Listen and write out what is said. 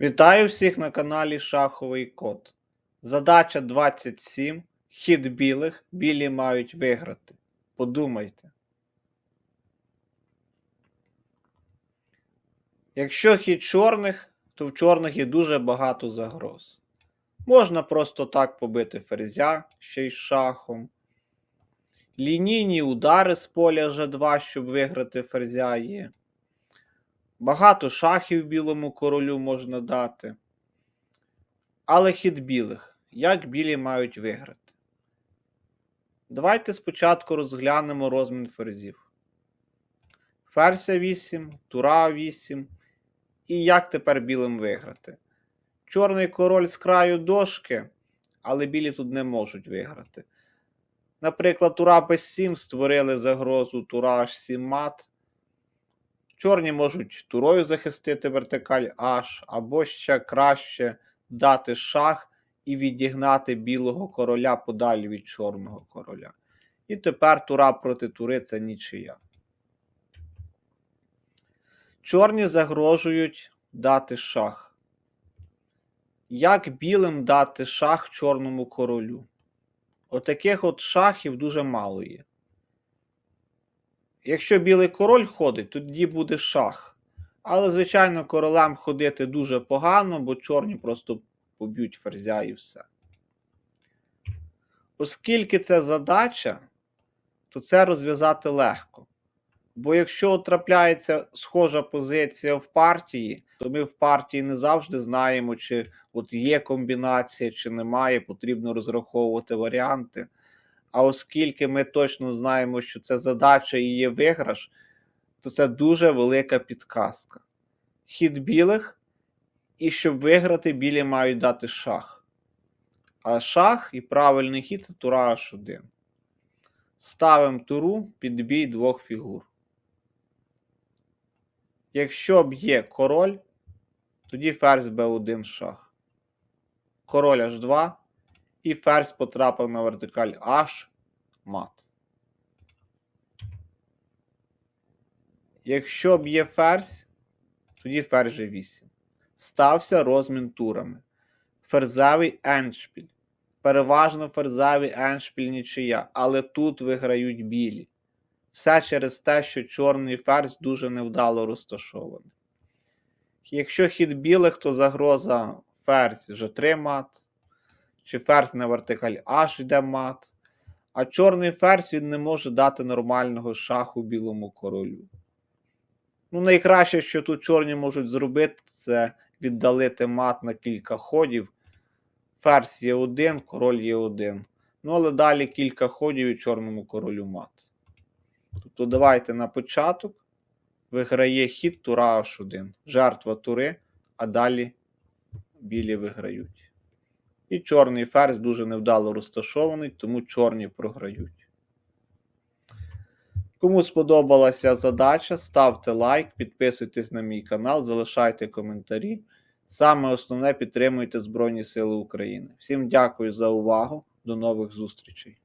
Вітаю всіх на каналі Шаховий Код. Задача 27. Хід білих. Білі мають виграти. Подумайте. Якщо хід чорних, то в чорних є дуже багато загроз. Можна просто так побити ферзя ще й шахом. Лінійні удари з поля G2, щоб виграти ферзя є. Багато шахів білому королю можна дати. Але хід білих. Як білі мають виграти? Давайте спочатку розглянемо розмін ферзів. Ферзя 8, тура 8. І як тепер білим виграти? Чорний король з краю дошки, але білі тут не можуть виграти. Наприклад, тура b7 створили загрозу тура h7 мат. Чорні можуть турою захистити вертикаль H, або ще краще дати шах і відігнати білого короля подалі від чорного короля. І тепер тура проти тури це нічия. Чорні загрожують дати шах. Як білим дати шах чорному королю? Отаких от шахів дуже мало є. Якщо білий король ходить, тоді буде шах. Але, звичайно, королем ходити дуже погано, бо чорні просто поб'ють ферзя і все. Оскільки це задача, то це розв'язати легко. Бо якщо трапляється схожа позиція в партії, то ми в партії не завжди знаємо, чи от є комбінація, чи немає, потрібно розраховувати варіанти. А оскільки ми точно знаємо, що це задача і є виграш, то це дуже велика підказка. Хід білих, і щоб виграти, білі мають дати шах. А шах і правильний хід це тура H1. Ставимо туру під бій двох фігур. Якщо б'є король, тоді ферзь b1 шах. Король h2 і ферзь потрапив на вертикаль H мат. Якщо б'є ферзь, тоді ферзь G8. Стався розмін турами. Ферзевий еншпіль. Переважно ферзевий еншпіль нічия, але тут виграють білі. Все через те, що чорний ферзь дуже невдало розташований. Якщо хід білих, то загроза ферзь G3 мат, чи ферзь на вертикаль H йде мат, а чорний ферзь він не може дати нормального шаху білому королю. Ну, найкраще, що тут чорні можуть зробити, це віддалити мат на кілька ходів. Ферзь є один, король є один. Ну, але далі кілька ходів і чорному королю мат. Тобто давайте на початок виграє хід тура H1. Жертва тури, а далі білі виграють. І чорний ферзь дуже невдало розташований, тому чорні програють. Кому сподобалася задача, ставте лайк, підписуйтесь на мій канал, залишайте коментарі. Саме основне підтримуйте Збройні Сили України. Всім дякую за увагу. До нових зустрічей!